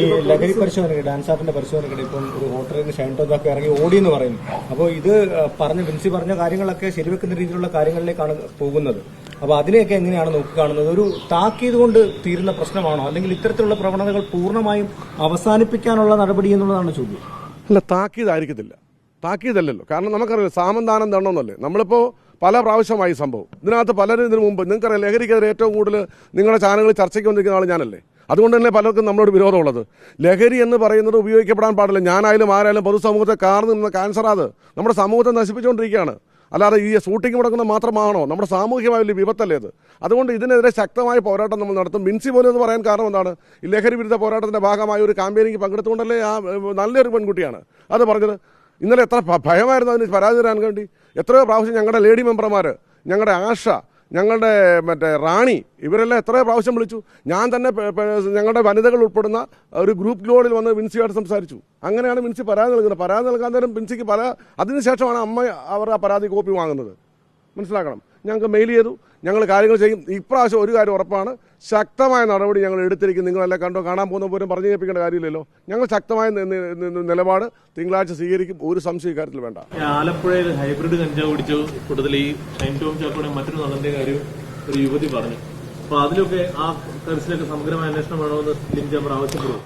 ഈ ലഹരി പരിശോധന ഡാൻസ് ആർട്ടിന്റെ ഇപ്പം ഒരു ഹോട്ടലിൽ ഷൈൻ ടോജൊക്കെ ഇറങ്ങി ഓടി എന്ന് പറയുന്നു. അപ്പോൾ ഇത് പറഞ്ഞ വിൻസി പറഞ്ഞ കാര്യങ്ങളൊക്കെ ശരിവെക്കുന്ന രീതിയിലുള്ള കാര്യങ്ങളിലേക്കാണ് പോകുന്നത്. അപ്പോൾ അതിനെയൊക്കെ എങ്ങനെയാണ് നോക്കിക്കാണുന്നത് ഒരു താക്കീത് കൊണ്ട് തീരുന്ന പ്രശ്നമാണോ? അല്ലെങ്കിൽ ഇത്തരത്തിലുള്ള പ്രവണതകൾ പൂർണമായും അവസാനിപ്പിക്കാനുള്ള നടപടി എന്നുള്ളതാണ് ചോദ്യം. അല്ല താക്കീതായിരിക്കത്തില്ല. താക്കീതല്ലല്ലോ. കാരണം നമുക്കറിയാം സാമന്താനം തണമെന്നല്ലേ നമ്മളിപ്പോൾ പല പ്രാവശ്യമായി സംഭവം. ഇതിനകത്ത് പലരും ഇതിനു മുമ്പ് നിങ്ങൾക്കറിയാം ലഹരിക്കെതിരെ ഏറ്റവും കൂടുതൽ നിങ്ങളുടെ ചാനലുകളിൽ ചർച്ചയ്ക്ക് വന്നിരിക്കുന്ന ആൾ ഞാനല്ലേ? അതുകൊണ്ട് തന്നെ പലർക്കും നമ്മളോട് വിരോധമുള്ളത്. ലഹരി എന്ന് പറയുന്നത് ഉപയോഗിക്കപ്പെടാൻ പാടില്ല. ഞാനായാലും ആരായാലും പൊതുസമൂഹത്തെ കാർന്നു നിന്ന ക്യാൻസർ അത്. നമ്മുടെ സമൂഹത്തെ നശിപ്പിച്ചുകൊണ്ടിരിക്കുകയാണ്. അല്ലാതെ ഈ ഷൂട്ടിംഗ് മുടക്കുന്നത് മാത്രമാണോ? നമ്മുടെ സാമൂഹികമായ വലിയ വിപത്തല്ലേ അത്? അതുകൊണ്ട് ഇതിനെതിരെ ശക്തമായ പോരാട്ടം നമ്മൾ നടത്തും. മിൻസി പോലും എന്ന് പറയാൻ കാരണം എന്താണ്? ഈ ലഹരി വിരുദ്ധ പോരാട്ടത്തിന്റെ ഭാഗമായ ഒരു ക്യാമ്പയിനിങ് പങ്കെടുത്തുകൊണ്ടല്ലേ ആ നല്ലൊരു പെൺകുട്ടിയാണ്. അത് പറഞ്ഞത് ഇന്നലെ എത്ര ഭയമായിരുന്നു അതിന് പരാതി തരാൻ വേണ്ടി. എത്രയോ പ്രാവശ്യം ഞങ്ങളുടെ ലേഡി മെമ്പർമാർ ഞങ്ങളുടെ ആശ ഞങ്ങളുടെ മറ്റേ റാണി ഇവരെല്ലാം എത്ര പ്രാവശ്യം വിളിച്ചു. ഞാൻ തന്നെ ഞങ്ങളുടെ വനിതകൾ ഉൾപ്പെടുന്ന ഒരു ഗ്രൂപ്പ് ലോണിൽ വന്ന് വിൻസിയായിട്ട് സംസാരിച്ചു. അങ്ങനെയാണ് വിൻസി പരാതി നൽകുന്നത്. പരാതി നൽകാൻ നേരം വിൻസിക്ക് പല അതിനുശേഷമാണ് അമ്മ അവർ ആ പരാതി കോപ്പി വാങ്ങുന്നത്. മനസ്സിലാക്കണം? ഞങ്ങൾക്ക് മെയിൽ ചെയ്തു. ഞങ്ങൾ കാര്യങ്ങൾ ചെയ്യും. ഇപ്രാവശ്യം ഒരു കാര്യം ഉറപ്പാണ്. ശക്തമായ നടപടി ഞങ്ങൾ എടുത്തിരിക്കും നിങ്ങളെല്ലാം കണ്ടോ? കാണാൻ പോകുന്ന പോലും പറഞ്ഞു കേൾപ്പിക്കേണ്ട കാര്യമില്ലല്ലോ. ഞങ്ങൾ ശക്തമായ നിലപാട് തിങ്കളാഴ്ച സ്വീകരിക്കും. ഒരു സംശയ കാര്യത്തിൽ വേണ്ട. ആലപ്പുഴയിൽ ഹൈബ്രിഡ് കഞ്ചാവ് പിടിച്ചു. കൂട്ടത്തിൽ ഈ ഷൈൻ ടോം ചാക്കോടെ മറ്റൊരു നടന്റെ കാര്യം ഒരു യുവതി പറഞ്ഞു. അപ്പൊ അതിലൊക്കെ ആ കേസിലൊക്കെ സമഗ്രമായ അന്വേഷണം വേണമെന്ന് ഫിലിം ചേംബർ ആവശ്യപ്പെടും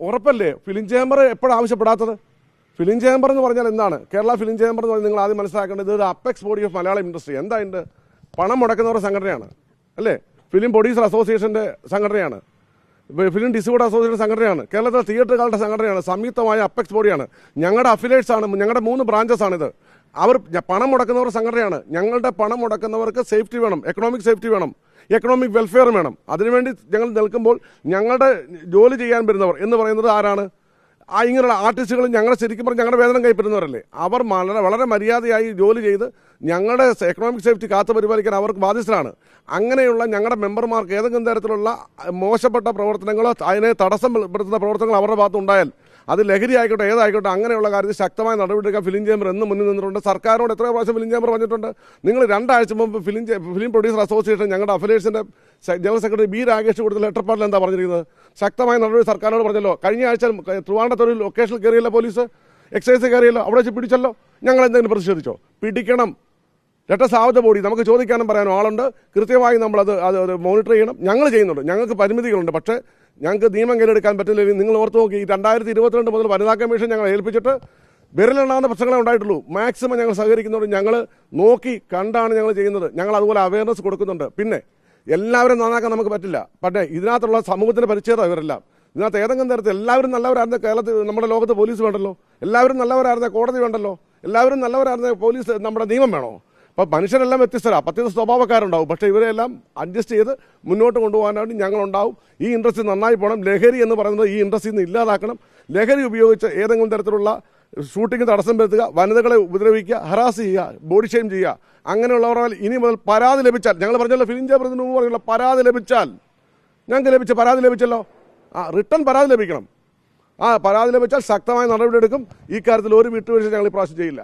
ഉറപ്പല്ലേ? ഫിലിം ചേംബർ എപ്പോഴാണ് ആവശ്യപ്പെടാത്തത്? ഫിലിം ചേംബർ എന്ന് പറഞ്ഞാൽ എന്താണ്? കേരള ഫിലിം ചേംബർ എന്ന് പറഞ്ഞാൽ നിങ്ങൾ ആദ്യം മനസ്സിലാക്കേണ്ടത് ഇത് ഒരു apex body of Malayalam industry. എന്താ ഇതിന്റെ പണം മുടക്കുന്നവരുടെ സംഘടനയാണ്. അല്ലേ? ഫിലിം പ്രൊഡ്യൂസർ അസോസിയേഷന്റെ സംഘടനയാണ്. ഫിലിം ഡിസ്ട്രിബ്യൂട്ടർ അസോസിയേഷൻ സംഘടനയാണ്. കേരളത്തിലെ തിയേറ്ററുകളുടെ സംഘടനയാണ്. സംയുക്തമായ അപ്പെക്സ് ബോഡിയാണ്. ഞങ്ങളുടെ അഫിലേറ്റ്സ് ആണ് ഞങ്ങളുടെ മൂന്ന് ബ്രാഞ്ചസ് ആണിത് അവർ പണം മുടക്കുന്നവർ സംഘടനയാണ്. ഞങ്ങളുടെ പണം മുടക്കുന്നവർക്ക് സേഫ്റ്റി വേണം എക്കണോമിക് സേഫ്റ്റി വേണം എക്കണോമിക് വെൽഫെയർ വേണം. അതിനുവേണ്ടി ഞങ്ങൾ നിൽക്കുമ്പോൾ ഞങ്ങളുടെ ജോലി ചെയ്യാൻ വരുന്നവർ എന്ന് പറയുന്നത് ആരാണ്? ആ ഇങ്ങനെയുള്ള ആർട്ടിസ്റ്റുകൾ ഞങ്ങൾ ശരിക്കും പറഞ്ഞാൽ ഞങ്ങളുടെ വേതനം കൈപ്പറ്റുന്നവരല്ലേ? അവർ വളരെ വളരെ മര്യാദയായി ജോലി ചെയ്ത് ഞങ്ങളുടെ എക്കണോമിക് സേഫ്റ്റി കാത്തു പരിപാലിക്കാൻ അവർക്ക് ബാധ്യസ്ഥരാണ്. അങ്ങനെയുള്ള ഞങ്ങളുടെ മെമ്പർമാർക്ക് ഏതെങ്കിലും തരത്തിലുള്ള മോശപ്പെട്ട പ്രവർത്തനങ്ങളോ അതിനെ തടസ്സം പെടുത്തുന്ന പ്രവർത്തനങ്ങൾ അവരുടെ ഭാഗത്ത് ഉണ്ടായാൽ അത് ലഹരി ആയിക്കോട്ടെ ഏതായിക്കോട്ടെ അങ്ങനെയുള്ള കാര്യത്തിൽ ശക്തമായ നടപടിയെടുക്കാൻ ഫിലിം ചേംബർ എന്ന് മുന്നിൽ നിന്നിട്ടുണ്ട്. സർക്കാരിനോട് എത്രയോ പ്രാവശ്യം ഫിലിം ചേംബർ പറഞ്ഞിട്ടുണ്ട്. നിങ്ങൾ രണ്ടാഴ്ച മുമ്പ് ഫിലിം ഫിലിം പ്രൊഡ്യൂസർ അസോസിയേഷൻ ഞങ്ങളുടെ അഫിലേഷന്റെ ജനറൽ സെക്രട്ടറി ബി രാകേഷ് കൊടുത്ത ലെറ്റർ പാഡിൽ എന്താ പറഞ്ഞിരിക്കുന്നത്? ശക്തമായ നടപടി സർക്കാരിനോട് പറഞ്ഞല്ലോ. കഴിഞ്ഞ ആഴ്ച ട്രിവാണ്ടത്ത് ഒരു ലൊക്കേഷനിൽ കയറിയല്ലോ പോലീസ് എക്സൈസ് കയറിയല്ലോ? അവിടെ വെച്ച് പിടിച്ചല്ലോ? ഞങ്ങൾ എന്തെങ്കിലും പ്രതിഷേധിച്ചോ? പിടിക്കണം. ലെറ്റർ സാവധ ബോഡി നമുക്ക് ചോദിക്കാനും പറയാനും ആളുണ്ട്. കൃത്യമായി നമ്മളത് അത് മോണിറ്റർ ചെയ്യണം. ഞങ്ങൾ ചെയ്യുന്നുണ്ട്. ഞങ്ങൾക്ക് പരിമിതികളുണ്ട്. പക്ഷേ ഞങ്ങൾക്ക് നിയമം കയ്യിലെടുക്കാൻ പറ്റില്ലെങ്കിൽ നിങ്ങൾ ഓർത്ത് നോക്കി രണ്ടായിരത്തി ഇരുപത്തിരണ്ട് മുതൽ വനിതാ കമ്മീഷൻ ഞങ്ങൾ ഏൽപ്പിച്ചിട്ട് വിരലുണ്ടാകുന്ന പ്രശ്നങ്ങളെ ഉണ്ടായിട്ടുള്ളൂ. മാക്സിമം ഞങ്ങൾ സഹകരിക്കുന്നുണ്ട് ഞങ്ങൾ നോക്കി കണ്ടാണ് ഞങ്ങൾ ചെയ്യുന്നത്. ഞങ്ങൾ അതുപോലെ അവയർനെസ് കൊടുക്കുന്നുണ്ട്. പിന്നെ എല്ലാവരും നന്നാക്കാൻ നമുക്ക് പറ്റില്ല. പക്ഷേ ഇതിനകത്തുള്ള സമൂഹത്തിന്റെ പരിച്ഛേദം ഇവരെല്ലാം. ഇതിനകത്ത് ഏതെങ്കിലും തരത്തിൽ എല്ലാവരും നല്ലവരായിരുന്ന കേരളത്തിൽ നമ്മുടെ ലോകത്ത് പോലീസ് വേണ്ടല്ലോ? എല്ലാവരും നല്ലവരായിരുന്ന കോടതി വേണ്ടല്ലോ? എല്ലാവരും നല്ലവരായിരുന്ന പോലീസ് നമ്മുടെ നിയമം വേണോ? അപ്പോൾ മനുഷ്യരെല്ലാം വ്യത്യസ്തരാ. പ്രത്യേക സ്വഭാവക്കാരുണ്ടാവും. പക്ഷേ ഇവരെല്ലാം അഡ്ജസ്റ്റ് ചെയ്ത് മുന്നോട്ട് കൊണ്ടുപോകാനായിട്ട് ഞങ്ങളുണ്ടാവും. ഈ ഇൻഡസ്ട്രി നന്നായി പോകണം. ലഹരി എന്ന് പറയുന്നത് ഈ ഇൻഡസ്ട്രിയിൽ നിന്ന് ഇല്ലാതാക്കണം. ലഹരി ഉപയോഗിച്ച് ഏതെങ്കിലും തരത്തിലുള്ള ഷൂട്ടിംഗ് തടസ്സം വരുത്തുക വനിതകളെ ഉപദ്രവിക്കുക ഹറാസ് ചെയ്യുക ബോഡി ഷെയിം ചെയ്യുക. അങ്ങനെയുള്ളവർ ഇനി മുതൽ പരാതി ലഭിച്ചാൽ ഞങ്ങൾ പറഞ്ഞല്ലോ ഫിലിം ചേർന്നതിന് മുമ്പ് പറഞ്ഞുള്ള പരാതി ലഭിച്ചാൽ. ഞങ്ങൾക്ക് ലഭിച്ച പരാതി ലഭിച്ചല്ലോ? ആ റിട്ടേൺ പരാതി ലഭിക്കണം. ആ പരാതി ലഭിച്ചാൽ ശക്തമായ നടപടിയെടുക്കും. ഈ കാര്യത്തിൽ ഒരു വിട്ടുവീഴ്ച ഞങ്ങൾ ഇപ്രാവശ്യം ചെയ്യില്ല.